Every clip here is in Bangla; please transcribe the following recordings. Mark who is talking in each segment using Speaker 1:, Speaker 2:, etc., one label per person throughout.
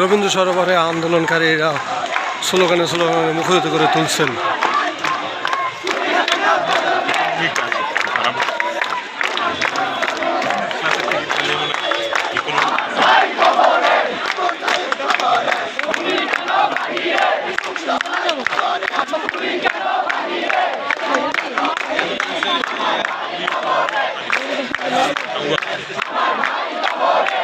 Speaker 1: রবীন্দ্র সরোবরে আন্দোলনকারীরা স্লোগানে স্লোগানে মুখরিত করে তুলছেন।
Speaker 2: Amore,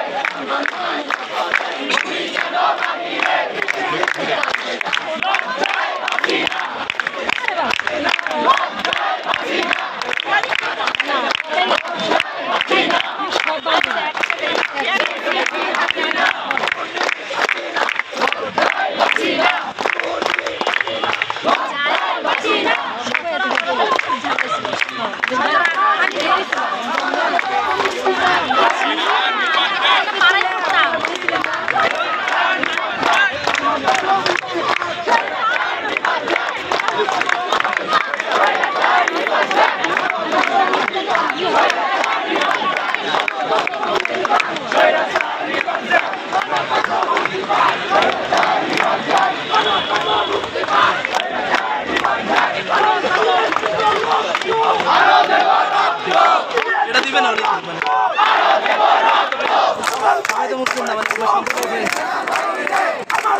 Speaker 2: দিবে না উনি মানে সবাই তো মুসলিম না মানে শুনতে পাবে। আমার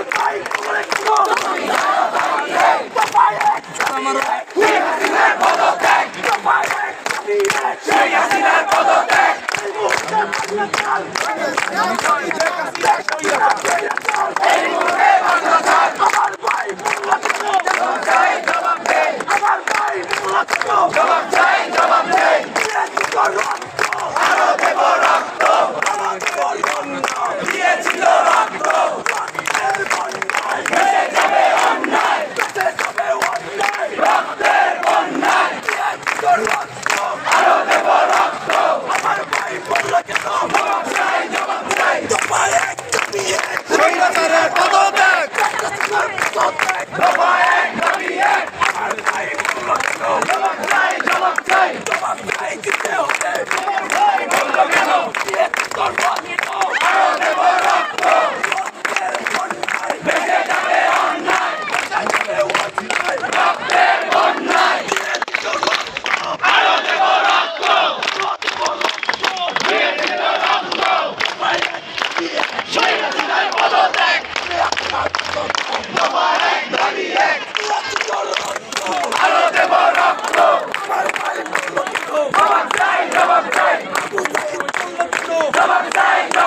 Speaker 3: Thank you.